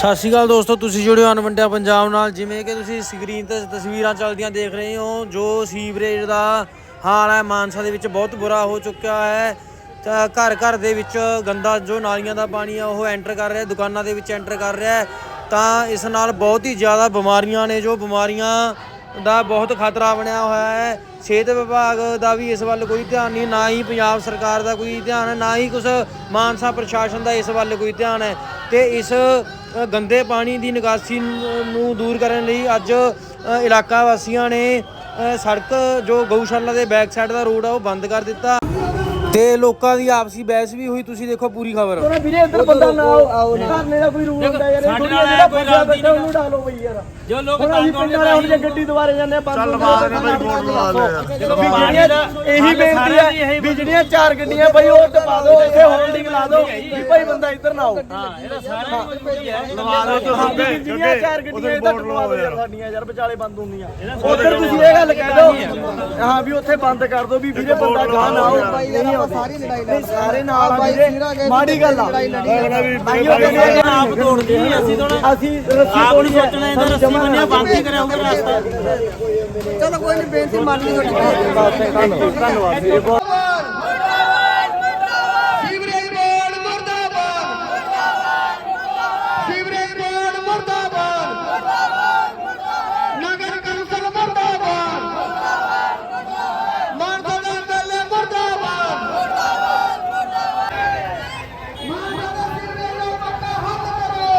ਸਤਿ ਸ਼੍ਰੀ ਅਕਾਲ ਦੋਸਤੋ, ਤੁਸੀਂ ਜੁੜੇ ਹੋ ਅਨਵੰਡਿਆ ਪੰਜਾਬ ਨਾਲ। ਜਿਵੇਂ ਕਿ ਤੁਸੀਂ ਸਕਰੀਨ ਤੇ ਤਸਵੀਰਾਂ ਚੱਲਦੀਆਂ ਦੇਖ ਰਹੇ ਹੋ, ਜੋ ਸੀਵਰੇਜ ਦਾ ਹਾਲ ਹੈ, ਮਾਨਸਾ ਦੇ ਵਿੱਚ ਬਹੁਤ ਬੁਰਾ ਹੋ ਚੁੱਕਿਆ ਹੈ। ਤਾਂ ਘਰ ਘਰ ਦੇ ਵਿੱਚ ਗੰਦਾ ਜੋ ਨਾਲੀਆਂ ਦਾ ਪਾਣੀ ਆ, ਉਹ ਐਂਟਰ ਕਰ ਰਿਹਾ, ਦੁਕਾਨਾਂ ਦੇ ਵਿੱਚ ਐਂਟਰ ਕਰ ਰਿਹਾ ਤਾਂ ਇਸ ਨਾਲ ਬਹੁਤ ਹੀ ਜ਼ਿਆਦਾ ਬਿਮਾਰੀਆਂ ਨੇ, ਜੋ ਬਿਮਾਰੀਆਂ ਦਾ ਬਹੁਤ ਖਤਰਾ ਬਣਿਆ ਹੋਇਆ ਹੈ। ਸਿਹਤ ਵਿਭਾਗ ਦਾ ਵੀ ਇਸ ਵੱਲ ਕੋਈ ਧਿਆਨ ਨਹੀਂ, ਨਾ ਹੀ ਪੰਜਾਬ ਸਰਕਾਰ ਦਾ ਕੋਈ ਧਿਆਨ ਹੈ, ਨਾ ਹੀ ਕੁਝ ਮਾਨਸਾ ਪ੍ਰਸ਼ਾਸਨ ਦਾ ਇਸ ਵੱਲ ਕੋਈ ਧਿਆਨ ਹੈ। ਤੇ ਇਸ ਗੰਦੇ ਪਾਣੀ ਦੀ ਨਿਕਾਸੀ ਨੂੰ ਦੂਰ ਕਰਨ ਲਈ ਅੱਜ ਇਲਾਕਾ ਵਾਸੀਆਂ ਨੇ ਸੜਕ ਜੋ ਗਊਸ਼ਾਲਾ ਦੇ ਬੈਕ ਸਾਈਡ ਦਾ ਰੋਡ ਆ, ਉਹ ਬੰਦ ਕਰ ਦਿੱਤਾ। ਤੇ ਲੋਕਾਂ ਦੀ ਆਪਸੀ ਬਹਿਸ ਵੀ ਹੋਈ ਤੁਸੀਂ ਦੇਖੋ ਪੂਰੀ ਖਬਰ। ਵੀਰੇ ਇੱਧਰ ਬੰਦਾ ਨਾ ਆਓ ਧਰਨੇ ਦਾ ਕੋਈ ਰੂਲ ਹੁੰਦਾ ਯਾਰ ਇਹ ਥੋੜੀ ਜਿਹੜਾ ਬੰਦਾ ਬੈਠਾ ਉਹਨੂੰ ਡਾਲੋ ਬਈ ਯਾਰ। ਜੋ ਲੋਕ ਹੁਣ ਅਸੀਂ ਪਿੰਡ ਵਾਲੇ ਹੁਣ ਜੇ ਗੱਡੀ ਦੁਬਾਰੇ ਜਾਂਦੇ ਆ ਬੰਦ ਚੱਲ ਮਾਰ ਬਈ ਬੋਰਡ ਲਾ ਲਓ ਇਹੀ ਬੇਨਤੀ ਹੈ ਵੀ ਜਿਹੜੀਆਂ ਚਾਰ ਗੱਡੀਆਂ ਬਈ ਉਹ ਟਪਾ ਦਿਓ ਇੱਥੇ ਹੋਲਡਿੰਗ ਲਾ ਦਿਓ ਵੀ ਭਾਈ ਬੰਦਾ ਇੱਧਰ ਨਾ ਆਓ। ਹਾਂ ਇਹਦਾ ਸਾਰਾ ਮਜਬੂਰੀ ਹੈ। ਲਵਾ ਦਿਓ ਤੁਸੀਂ ਜਿਹੜੀਆਂ ਚਾਰ ਗੱਡੀਆਂ ਇੱਧਰ ਟਪਾ ਦਿਓ ਯਾਰ ਸਾਡੀਆਂ ਯਾਰ ਵਿਚਾਲੇ ਬੰਦ ਹੁੰਦੀਆਂ। ਉਧਰ ਤੁਸੀਂ ਇਹ ਗੱਲ ਕਹਿ ਦਿਓ ਹਾਂ ਵੀ ਉੱਥੇ ਬੰਦ ਕਰ ਦਿਓ ਵੀ ਵੀਰੇ ਬੰਦਾ ਗਾਹ ਨਾ ਆਓ। ਨਹੀਂ ਸਾਰੀ ਲੜਾਈ ਲੜ ਸਾਰੇ ਨਾਲ ਆ ਵੀਰੇ ਮਾੜੀ ਗੱਲ ਆ। ਆਪ ਤੋੜਦੇ ਸੀ ਅਸੀਂ ਥੋੜਾ ਅਸੀਂ ਰੱਸੀ ਆਪ ਨਹੀਂ ਸੋਚਣਾ ਇਹਦਾ ਰੱਸੀ ਬੰਨਿਆ ਹੀ ਕਰਿਆ ਹੋਊਗਾ ਰਸਤਾ। ਚਲੋ ਕੋਈ ਨਹੀਂ ਬੇਨਤੀ ਮੰਨ ਲਈ ਤੁਹਾਡੀ। ਧੰਨਵਾਦ ਵੀਰੇ ਬਹੁਤ ਸੀਵਰੇਜ ਬੋਰਡ ਮੁਰਦਾਬਾਦ ਸੀਵਰੇਜ ਬੋਰਡ ਮੁਰਦਾਬਾਦ ਨਗਰ ਕੌਂਸਲ ਮੁਰਦਾਬਾਦ ਮਾਨਸਾ ਦਾ ਐਮਐਲਏ ਮੁਰਦਾਬਾਦ ਮਾਨਸਾ ਦਾ ਸੀਵਰੇਜ ਦਾ ਮਸਲਾ ਹੱਲ ਕਰੋ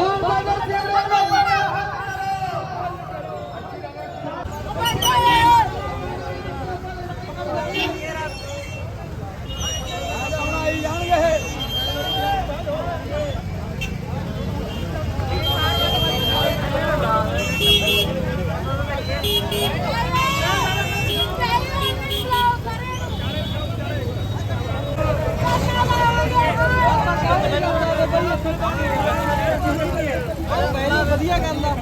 ਮਾਨਸਾ ਦਾ ਸੀਵਰੇਜ ਦਾ ਮਸਲਾ ਹੱਲ ਵਧੀਆ ਗੱਲ ਆ